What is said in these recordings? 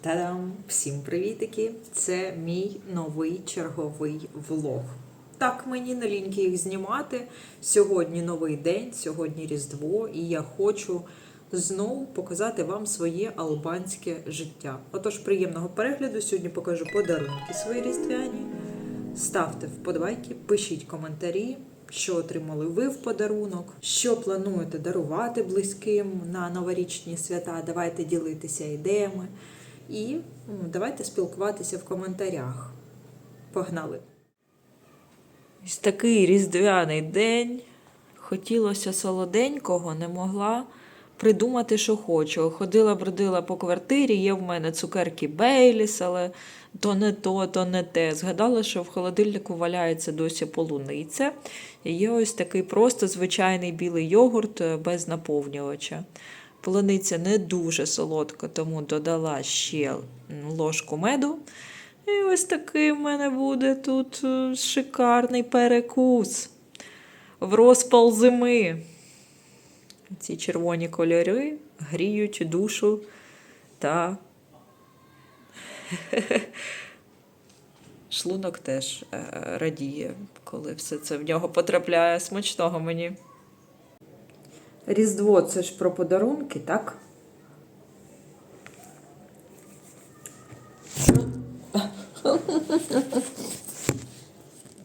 Та-дам! Всім привітики! Це мій новий черговий влог. Так, мені не ліньки їх знімати. Сьогодні новий день, сьогодні Різдво, і я хочу знову показати вам своє албанське життя. Отож, приємного перегляду. Сьогодні покажу подарунки свої різдвяні. Ставте вподобайки, пишіть коментарі, що отримали ви в подарунок, що плануєте дарувати близьким на новорічні свята. Давайте ділитися ідеями. І давайте спілкуватися в коментарях. Погнали! Ось такий різдвяний день. Хотілося солоденького, не могла придумати, що хочу. Ходила, бродила по квартирі, є в мене цукерки Бейліс, але то не то, то не те. Згадала, що в холодильнику валяється досі полуниця. І є ось такий просто звичайний білий йогурт е, без наповнювача. Полуниця не дуже солодка, тому додала ще ложку меду. І ось такий в мене буде тут е, шикарний перекус в розпал зими. Ці червоні кольори гріють душу та шлунок теж е, радіє, коли все це в нього потрапляє смачного мені. Різдво це ж про подарунки, так?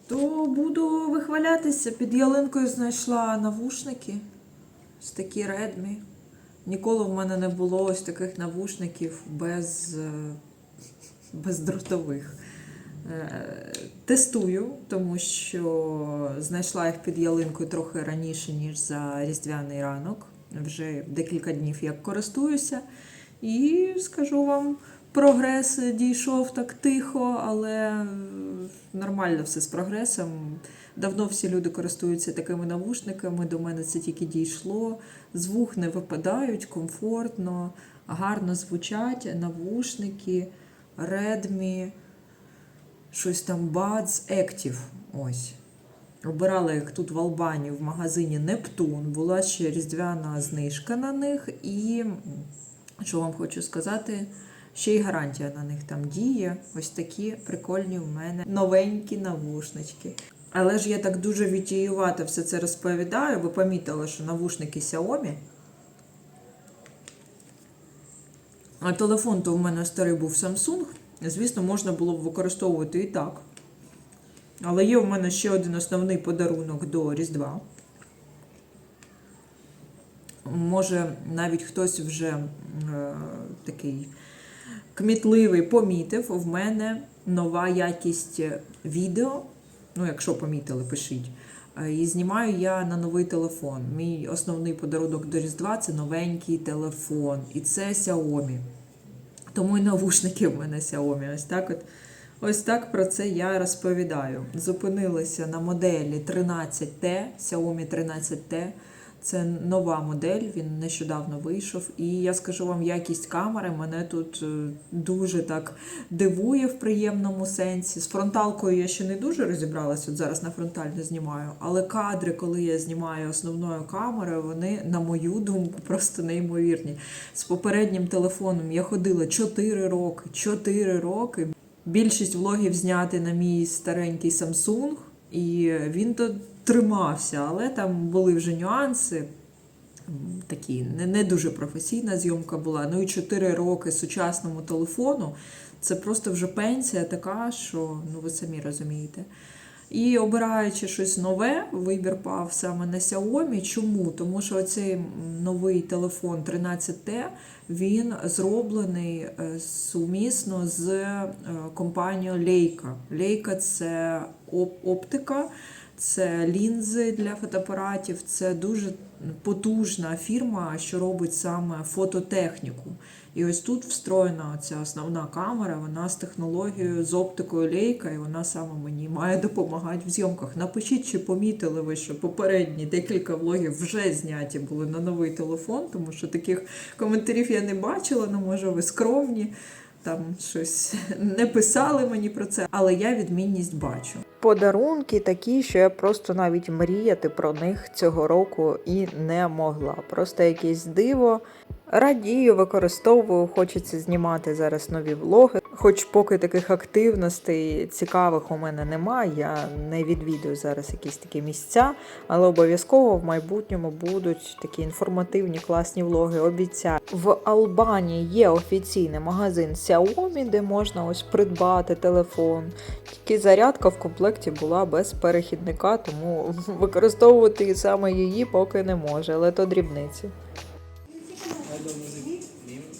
То буду вихвалятися. Під ялинкою знайшла навушники. Ось такі редмі. Ніколи в мене не було ось таких навушників без, е, бездротових. Е, Тестую, тому що знайшла їх під ялинкою трохи раніше, ніж за різдвяний ранок. Вже декілька днів як користуюся. І скажу вам, прогрес дійшов так тихо, але нормально все з прогресом. Давно всі люди користуються такими навушниками. До мене це тільки дійшло. Звук не випадають, комфортно, гарно звучать навушники, Redmi, щось там Buds Active. Ось. Обирала їх тут в Албанії в магазині Нептун. Була ще різдвяна знижка на них. І що вам хочу сказати, ще й гарантія на них там діє. Ось такі прикольні в мене новенькі навушнички. Але ж я так дуже вітіювато все це розповідаю. Ви помітили, що навушники Xiaomi. А телефон то в мене старий був Samsung. Звісно, можна було б використовувати і так. Але є в мене ще один основний подарунок до Різдва. Може, навіть хтось вже е, такий кмітливий помітив, в мене нова якість відео. Ну, якщо помітили, пишіть. Е, І знімаю я на новий телефон. Мій основний подарунок до Різдва це новенький телефон. І це Xiaomi. Тому і навушники в мене Xiaomi. Ось так от. Ось так про це я розповідаю. Зупинилися на моделі 13T, Xiaomi 13T. Це нова модель, він нещодавно вийшов. І я скажу вам, якість камери мене тут е, дуже так дивує в приємному сенсі. З фронталкою я ще не дуже розібралася, от зараз на фронтальну знімаю. Але кадри, коли я знімаю основною камерою, вони, на мою думку, просто неймовірні. З попереднім телефоном я ходила 4 роки. 4 роки. Більшість влогів зняти на мій старенький Samsung, і він то тримався, але там були вже нюанси. Такі не, не дуже професійна зйомка була. Ну і 4 роки сучасному телефону це просто вже пенсія така, що ну ви самі розумієте. І обираючи щось нове, вибір пав саме на Xiaomi. Чому? Тому що цей новий телефон 13T він зроблений е, сумісно з е, компанією Leica. Leica – це оп- оптика, це лінзи для фотоапаратів, це дуже потужна фірма, що робить саме фототехніку. І ось тут встроєна ця основна камера, вона з технологією, з оптикою лейка, і вона саме мені має допомагати в зйомках. Напишіть, чи помітили ви, що попередні декілька влогів вже зняті були на новий телефон, тому що таких коментарів я не бачила, ну може ви скромні. Там щось не писали мені про це, але я відмінність бачу. Подарунки такі, що я просто навіть мріяти про них цього року і не могла. Просто якесь диво. Радію, використовую, хочеться знімати зараз нові влоги. Хоч поки таких активностей цікавих у мене немає, я не відвідую зараз якісь такі місця, але обов'язково в майбутньому будуть такі інформативні класні влоги. Обіцяю. В Албанії є офіційний магазин Xiaomi, де можна ось придбати телефон. Тільки зарядка в комплекті була без перехідника, тому використовувати саме її поки не може, але то дрібниці.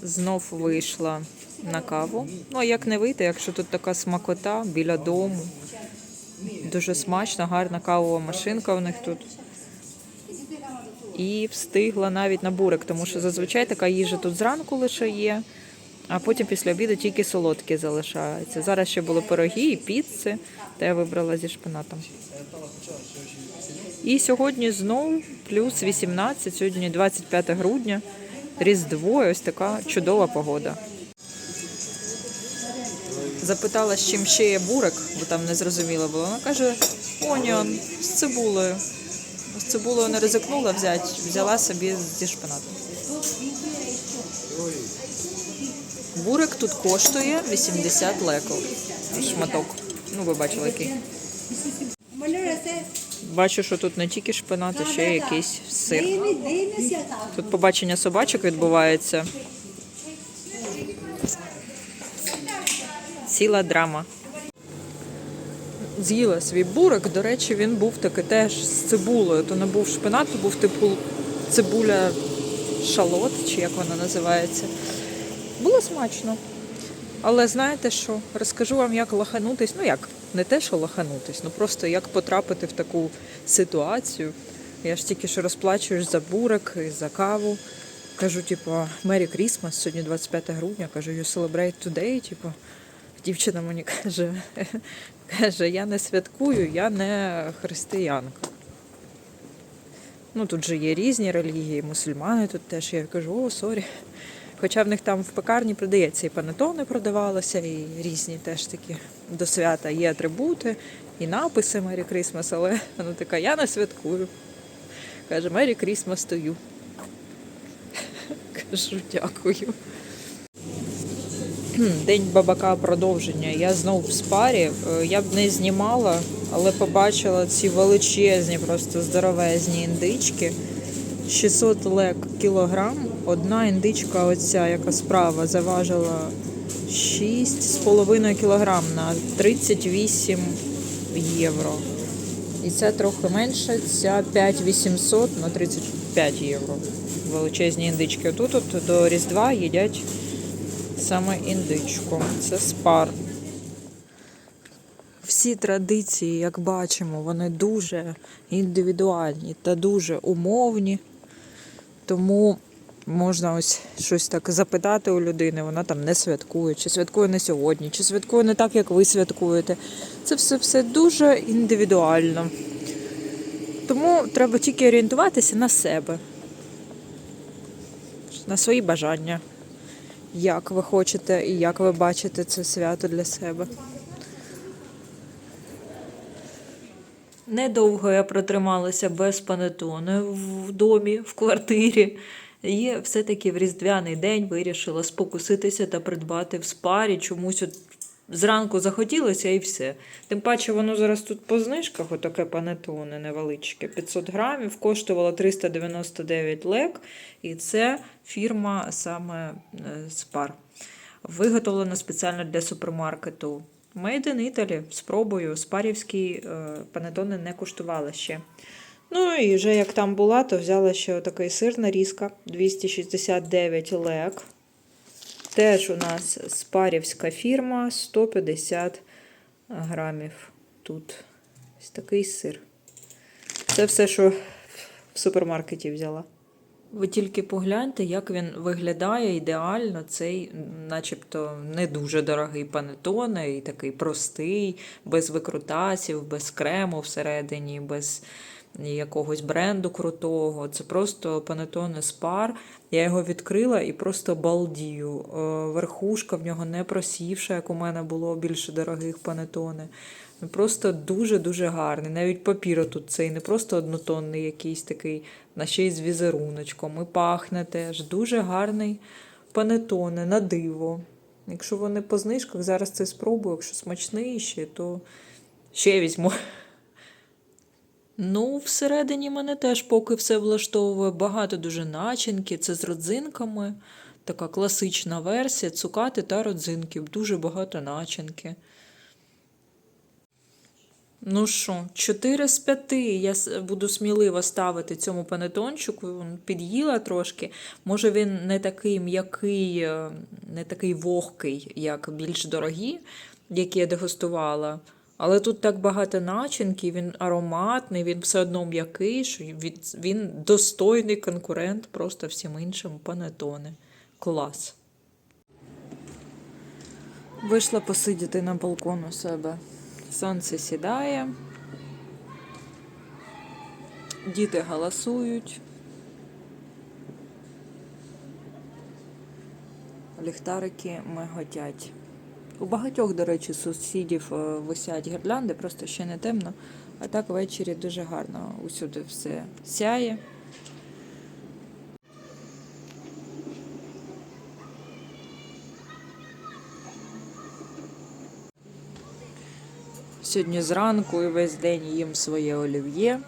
Знов вийшла на каву. Ну, а як не вийти, якщо тут така смакота біля дому. Дуже смачна, гарна кавова машинка у них тут. І встигла навіть на бурик, тому що зазвичай така їжа тут зранку лише є, а потім після обіду тільки солодкі залишаються. Зараз ще були пироги і піци, та я вибрала зі шпинатом. І сьогодні знов плюс 18, сьогодні 25 грудня, Різдво, ось така чудова погода. Запитала, з чим ще є бурик, бо там не зрозуміло було. Вона каже, оніон з цибулею. З цибулею не ризикнула взяти, взяла собі зі шпинатом. Бурик тут коштує 80 леков. Шматок. Ну, ви бачили який. Бачу, що тут не тільки шпинат, а ще якийсь сир. Тут побачення собачок відбувається. Ціла драма. З'їла свій бурик. До речі, він був таки теж з цибулею. То не був шпинат, то був типу цибуля шалот, чи як вона називається. Було смачно. Але знаєте що? Розкажу вам, як лоханутись. Ну як, не те, що лоханутись, ну просто як потрапити в таку ситуацію. Я ж тільки що розплачуюсь за бурик і за каву. Кажу, типу, Merry Christmas, сьогодні 25 грудня. Кажу, you celebrate today. Типу, дівчина мені каже, каже, я не святкую, я не християнка. Ну, тут же є різні релігії, мусульмани тут теж. Я кажу, о, сорі. Хоча в них там в пекарні продається і панетони продавалося, і різні теж такі до свята є атрибути, і написи Merry Christmas, але вона така, я не святкую. Каже, Christmas to you. Кажу, дякую. День бабака продовження. Я знов в спарі. Е, Я б не знімала, але побачила ці величезні, просто здоровезні індички. 600 лек кілограм. Одна індичка, оця, яка справа, заважила 6,5 кілограм на 38 євро. І ця трохи менше, ця 5800 на 35 євро. Величезні індички. Тут от до Різдва їдять саме індичку. Це спар. Всі традиції, як бачимо, вони дуже індивідуальні та дуже умовні. Тому можна ось щось так запитати у людини, вона там не святкує, чи святкує не сьогодні, чи святкує не так, як ви святкуєте. Це все, все дуже індивідуально. Тому треба тільки орієнтуватися на себе, на свої бажання, як ви хочете і як ви бачите це свято для себе. Недовго я протрималася без панетони в домі, в квартирі. І все-таки в Різдвяний день вирішила спокуситися та придбати в спарі. Чомусь от зранку захотілося і все. Тим паче воно зараз тут по знижках, отаке панетоне невеличке. 500 грамів, коштувало 399 лек. І це фірма саме е, Спар. Виготовлено спеціально для супермаркету. Made in Italy. Спробую. Спарівські е, панетони не куштувала ще. Ну і вже як там була, то взяла ще отакий сир нарізка 269 лек. Теж у нас спарівська фірма 150 грамів. Тут ось такий сир. Це все, що в супермаркеті взяла. Ви тільки погляньте, як він виглядає ідеально. Цей, начебто, не дуже дорогий панетоне, і такий простий, без викрутасів, без крему всередині, без якогось бренду крутого. Це просто панетоне спар. Я його відкрила і просто балдію. Е, Верхушка в нього не просівша, як у мене було більше дорогих панетоне. Ну, Просто дуже-дуже гарний. Навіть папір тут цей не просто однотонний якийсь такий, на ще й з візеруночком. І пахне теж. Дуже гарний панетоне, на диво. Якщо вони по знижках, зараз це спробую. Якщо смачний ще, то ще візьму. Ну, всередині мене теж поки все влаштовує. Багато дуже начинки, це з родзинками. Така класична версія, цукати та родзинки. Дуже багато начинки. Ну що, 4 з 5 я буду сміливо ставити цьому панетончику. М, Під'їла трошки. Може він не такий м'який, е, не такий вогкий, як більш дорогі, які я дегустувала. Але тут так багато начинки, він ароматний, він все одно м'який, що він, він достойний конкурент просто всім іншим панетони. Клас. Вийшла посидіти на балкон у себе. Сонце сідає. Діти галасують. Ліхтарики миготять. У багатьох, до речі, сусідів е, висять гірлянди, просто ще не темно. А так ввечері дуже гарно усюди все сяє. Сьогодні зранку і весь день їм своє олів'є.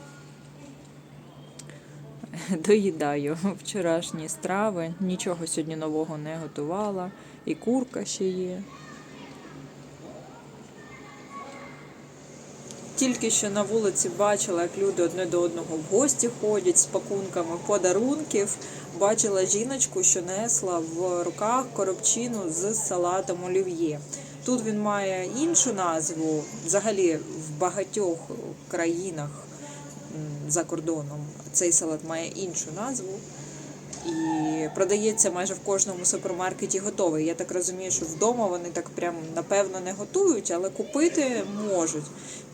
Доїдаю вчорашні страви, нічого сьогодні нового не готувала, і курка ще є. Тільки що на вулиці бачила, як люди одне до одного в гості ходять з пакунками подарунків. Бачила жіночку, що несла в руках коробчину з салатом олів'є. Тут він має іншу назву. Взагалі в багатьох країнах за кордоном цей салат має іншу назву. І продається майже в кожному супермаркеті готовий. Я так розумію, що вдома вони так прям напевно не готують, але купити можуть.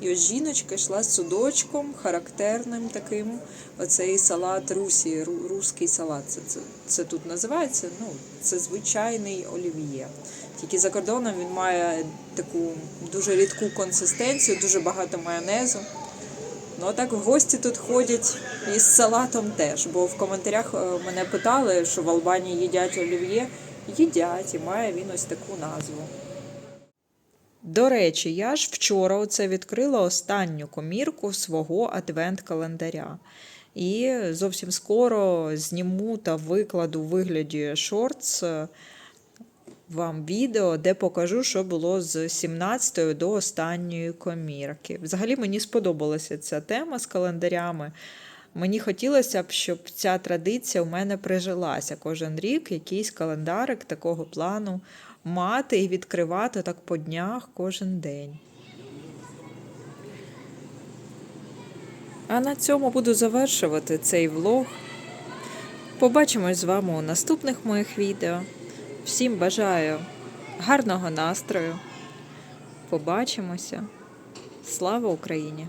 І ось жіночка йшла з судочком, характерним таким. Оцей салат Русі, ру- руський салат. Це, це, це тут називається. Ну, це звичайний олів'є. Тільки за кордоном він має таку дуже рідку консистенцію, дуже багато майонезу. Ну, а так в гості тут ходять із салатом теж, бо в коментарях е, мене питали, що в Албанії їдять олів'є. Їдять, і має він ось таку назву. До речі, я ж вчора оце відкрила останню комірку свого адвент-календаря. І зовсім скоро зніму та викладу у вигляді шортс е, вам відео, де покажу, що було з 17 до останньої комірки. Взагалі мені сподобалася ця тема з календарями. Мені хотілося б, щоб ця традиція у мене прижилася кожен рік, якийсь календарик такого плану мати і відкривати так по днях кожен день. А на цьому буду завершувати цей влог. Побачимось з вами у наступних моїх відео. Всім бажаю гарного настрою. Побачимося. Слава Україні!